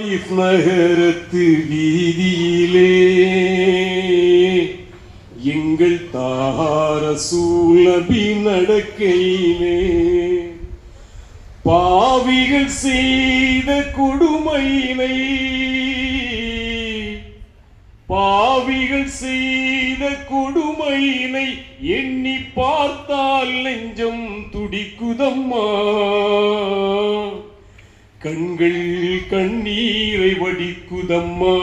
தாயிஃப் நகரத்து வீதியிலே. எங்கள் தார சூழபி நடக்கையிலே. பாவிகள் செய்த கொடுமையினை. பாவிகள் செய்த கொடுமையினை எண்ணி பார்த்தால் நெஞ்சம் துடிக்குதம்மா. கண்கள் கண்ணீரை வடிக்குதம்மா.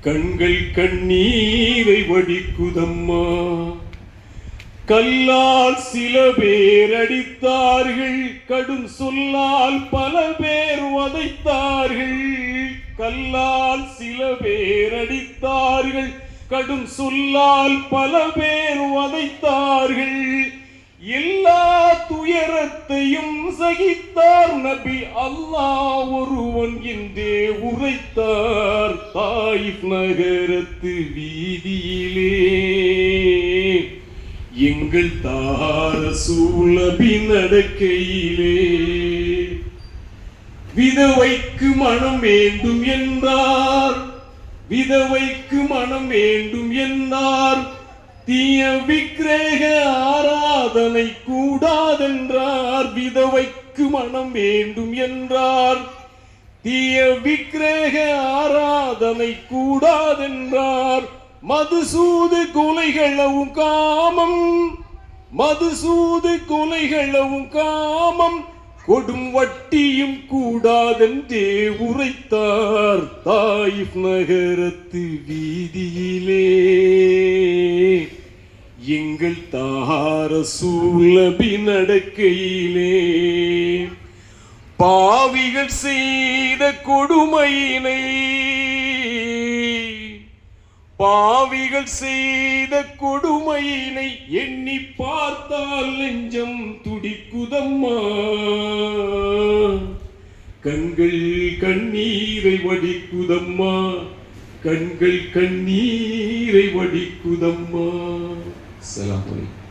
கண்கள் கண்ணீரை வடிக்குதம்மா. கல்லால் சில பேர் அடித்தார்கள் கடும் சொல்லால் பல பேர் வதைத்தார்கள் கல்லால் சில பேர் அடித்தார்கள் கடும் சொல்லால் பல பேர் வதைத்தார்கள் எல்லா துயரத்தையும் சகித்தார் நபி அல்லாஹ் ஒருவன் என்றே உரைத்தார் தாயிப் நகரத்து வீதியிலே. எங்கள் தார சூழபி நடக்கையிலே. விதவைக்கு மனம் வேண்டும் என்றார். விதவைக்கு மனம் வேண்டும் என்றார். தீய விக்கிரக ஆர் காதலை கூடாதென்றார் விதவைக்கு மனம் வேண்டும் என்றார். தீய விக்கிரக ஆராதனை கூடாதென்றார். மதுசூது கொலைகளவும் காமம் மதுசூது கொலைகளவும் காமம். கொடும் வட்டியும் கூடாதென்றே உரைத்தார் தாயிப் நகரத்து வீதியிலே. எங்கள் தார சூழபி நடக்கையிலே பாவிகள் செய்த கொடுமையினை பாவிகள் செய்த கொடுமையினை எண்ணி பார்த்தால் நெஞ்சம் துடிக்குதம்மா. கண்கள் கண்ணீரை வடிக்குதம்மா. கண்கள் கண்ணீரை வடிக்குதம்மா. Assalamualaikum.